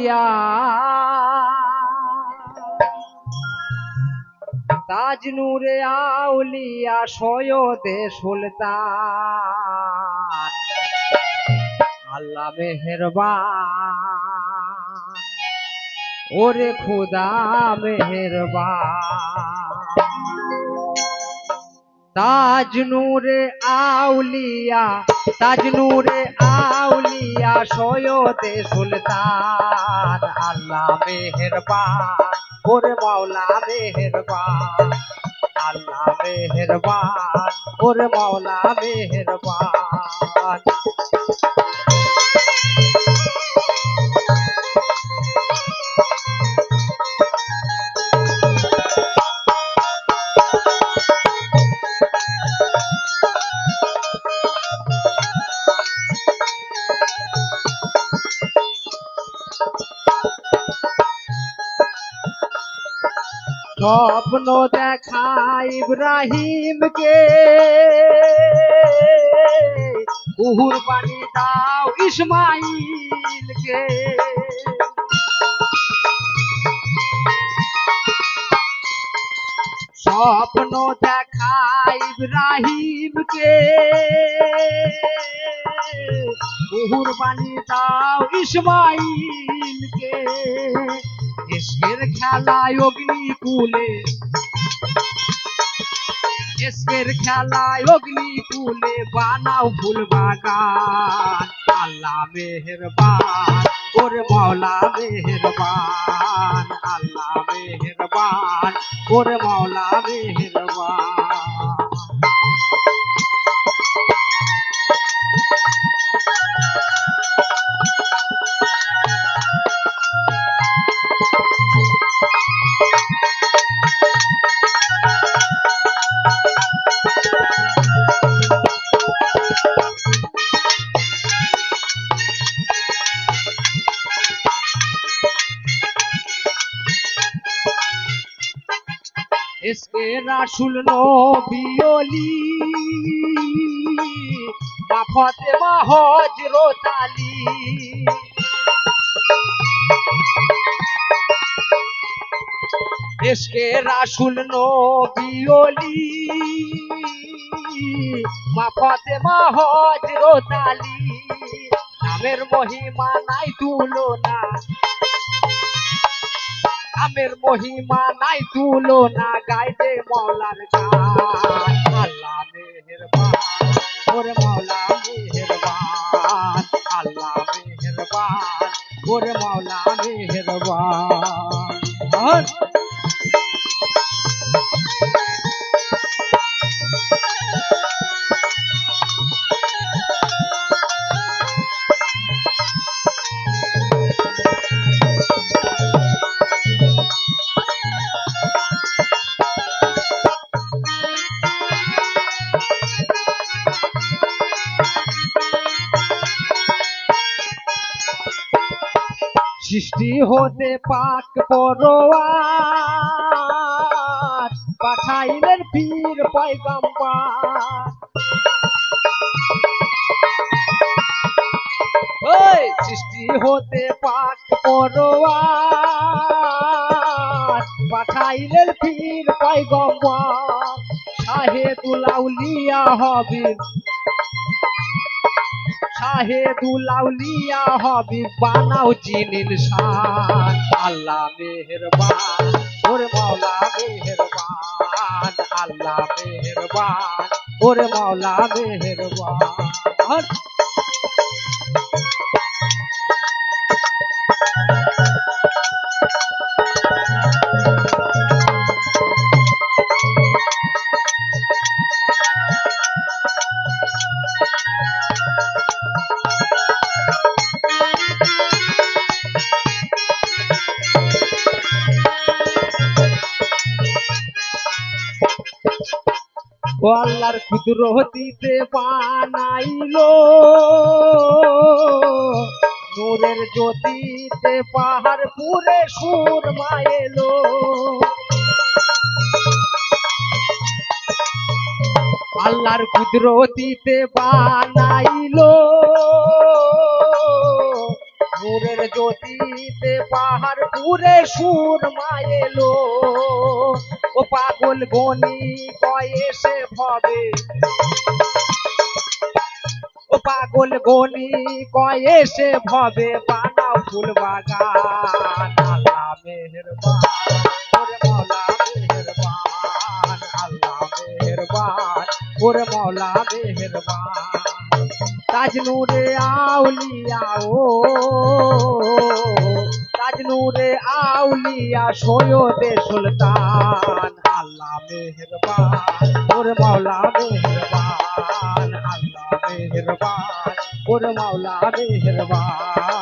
আউলিয়া তাজ নূরে আউলিয়া সৈয়দে সুলতান। আল্লাহ মেহেরবান। ওরে খুদা মেহেরবান। তাজ নূরে আউলিয়া তাজ নূরে আউলিয়া সয়তে সুলতান আল্লাহ মেহেরবান ওরে মাওলা মেহেরবান আল্লাহ মেহেরবান ওরে মাওলা মেহেরবান। স্বপ্ন দেখা ইব্রাহিমকে কুহুর পানি দাও ইসমাইলকে স্বপ্ন দেখা ইব্রাহিমকে কুহুর পানি দাও ইসমাইলকে এসকের খেলায় অগ্নিকুলে। এসকের খেলায় অগ্নিকুলে বানাও ফুল বাগান। আল্লাহ মেহেরবান, ওর মাওলা মেহেরবান। আল্লাহ মেহেরবান, ওর মাওলা মেহেরবান। এসকে রাসুল নবিয়লি বা ফতেমা হজরত আলী। এসকে রাসুল নবিয়লি মা ফতেমা হজরত নামের মহিমা নাই তুলনা। আমের মহিমা নাই তুলো না গাইতে মৌলার গান। আল্লাহ মেহেরবান, ওরে মৌলা মেহেরবান, আল্লাহ মেহেরবান, ওরে মৌলা মেহেরবান। সৃষ্টি হতে পাক পরোয়ার, পাঠাইলেন পীর পয়গম্বর। ওই সৃষ্টি হতে পাক পরোয়ার, পাঠাইলেন পীর পয়গম্বর। শাহেদুল আউলিয়া হবে শাহেদুল আউলিয়া হবি বানাও জিনিল শান। আল্লাহ মেহেরবান, ওরে মাওলা মেহেরবান, আল্লাহ মেহেরবান, ওরে মাওলা মেহেরবান। ও আল্লাহর হতিতে বানাইলো। নূরের জ্যোতিতে পাহাড় পুরে সুর মায়েলো। আল্লাহর কুদরতিতে বানাইলো। জ্যোতিতে পাহাড় পুরে সুর মায়েলো। ও পাগল গনি কয়ে সে ভবে। ও পাগল গনি কয়ে সে ভবে। বানাও ফুল বাগান আল্লাহ মেহেরবান, ওরে মৌলা মেহেরবান, আল্লাহ মেহেরবান, ওরে মৌলা মেহেরবান। তাজ নূরে আউলিয়া, ও। তাজনুরে আউলিয়া সৈয়দে সুলতান, আল্লাহ মেহেরবান, ওর মাওলা মেহেরবান, আল্লাহ মেহেরবান, ওর মাওলা মেহেরবান।